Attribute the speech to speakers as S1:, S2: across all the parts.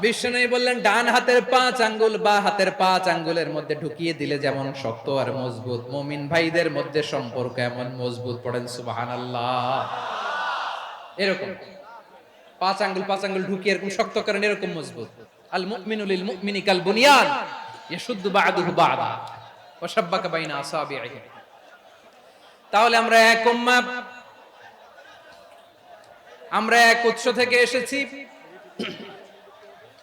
S1: বিষ্ণু বললেন, ডান হাতের পাঁচ আঙ্গুল, বা হাতের পাঁচ আঙ্গুলের মধ্যে ঢুকিয়ে দিলে যেমন শক্ত আর মজবুত। মুমিন ভাইদের মধ্যে সম্পর্ক এমন মজবুত, পড়েন সুবহানাল্লাহ। এরকম। পাঁচ আঙ্গুল পাঁচ আঙ্গুল ঢুকিয়ে এরকম শক্ত করেন, এরকম মজবুত। আল কাল বা'দা বাইনা তাহলে আমরা এক আমরা এক উৎস থেকে এসেছি।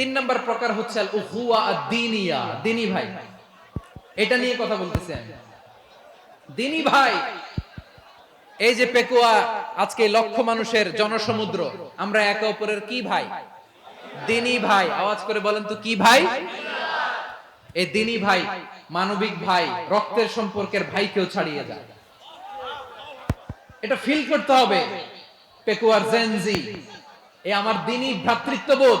S1: তিন নম্বর প্রকার হচ্ছে দিনী ভাই। এটা নিয়ে কথা বলতেছি আমি। দিনী ভাই, এই যে পেকুয়া আজকে লক্ষ মানুষের জনসমুদ্র, আমরা একে অপরের কি ভাই? দিনী ভাই। আওয়াজ করে বলেন তো কি ভাই? এই দিনী ভাই, মানবিক ভাই, রক্তের সম্পর্কের ভাই ভাইকেও ছাড়িয়ে যায় এটা ফিল করতে হবে, পেকুয়ার জেনজি এ আমার দিনী ভ্রাতৃত্ববোধ।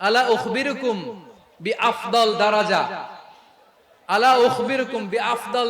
S1: আলা উখবিরুকুম বি আফদল দারাজা। আলা উখবিরুকুম বি আফদল